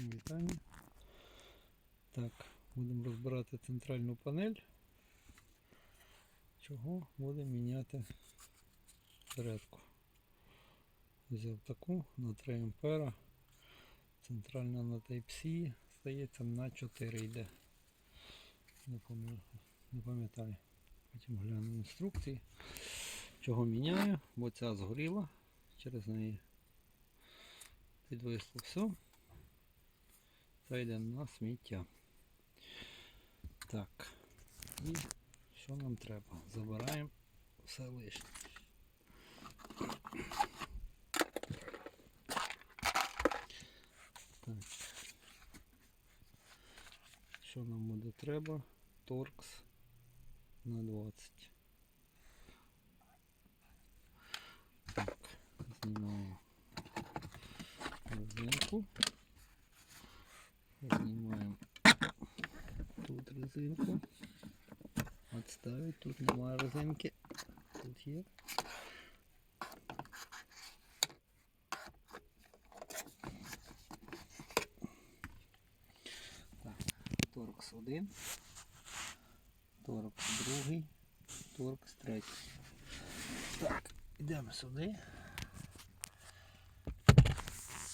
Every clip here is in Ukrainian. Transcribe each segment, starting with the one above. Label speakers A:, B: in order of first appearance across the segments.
A: Всім. Так, будемо розбирати центральну панель. Чого будемо міняти зарядку. Взяв таку на 3 ампера. Центральна на Type-C здається на 4 йде. Не пам'ятаю. Потім гляну інструкції. Чого міняю, бо ця згоріла, через неї підвисло все. Та йде на сміття. Так. І що нам треба? Забираємо все лишнє. Так. Що нам буде треба? Торкс на 20. Так, знімаємо резинку. Знімаємо тут резинку. Отставить, тут немає резинки. Тут є. Так, торкс один, торкс другий, торкс третій. Так, йдемо сюди.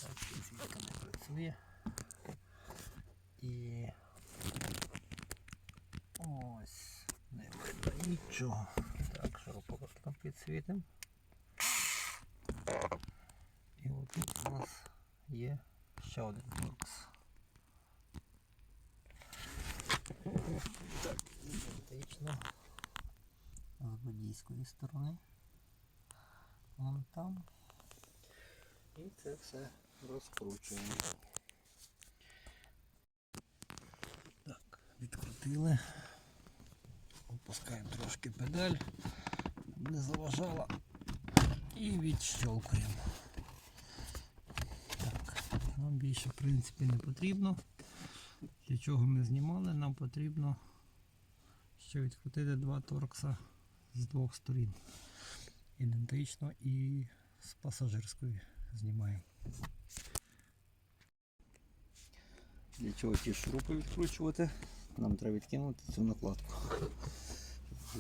A: Так, не працює. І видно нічого. Так, шуруповертом підсвітимо. І отут у нас є ще один торкс. Так, ідентично. З водійської сторони. Вон там. І це все розкручуємо. Так, відкрутили. Опускаємо трошки педаль, не заважала. І відщелкуємо. Так, нам більше в принципі не потрібно. Для чого ми знімали, нам потрібно ще відкрутити два торкса з двох сторін. Ідентично і з пасажирської знімаємо. Для чого ті шурупи відкручувати? Нам треба відкинути цю накладку.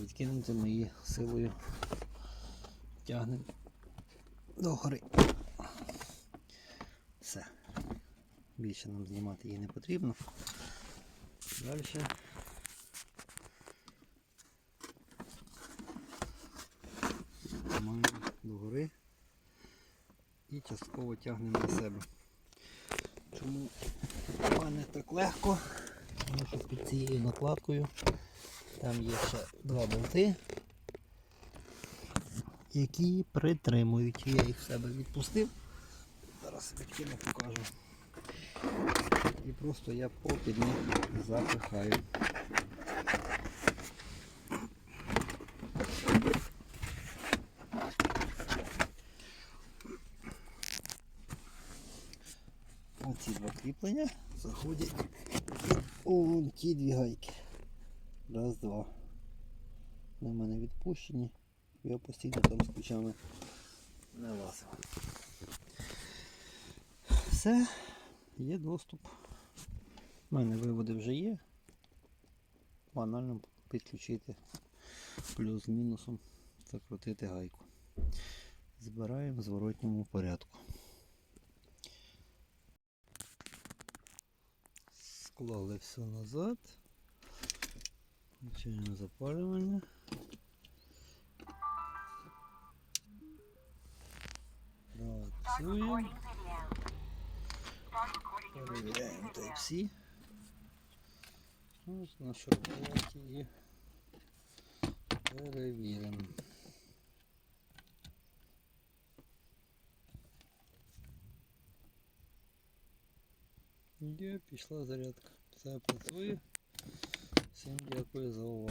A: Відкинути ми її силою тягнемо догори. Все. Більше нам знімати її не потрібно. Далі. Маємо догори і частково тягнемо на себе. Чому в мене так легко? Тому що під цією накладкою там є ще два болти, які притримують. Я їх в себе відпустив. Зараз відкину покажу. І просто я попід них запихаю. Оці два кріплення заходять у ті дві гайки. Раз, два. Вони в мене відпущені. Я постійно там з ключами не лазив. Все, є доступ. У мене виводи вже є. Банально підключити плюс з мінусом, закрутити гайку. Збираємо в зворотньому порядку. Склали все назад. Включаємо запалювання. Працюємо. Перевіряємо Type-C. Ось наша робота і перевіримо. Є, пішла зарядка. Все працює. 先别跪着我。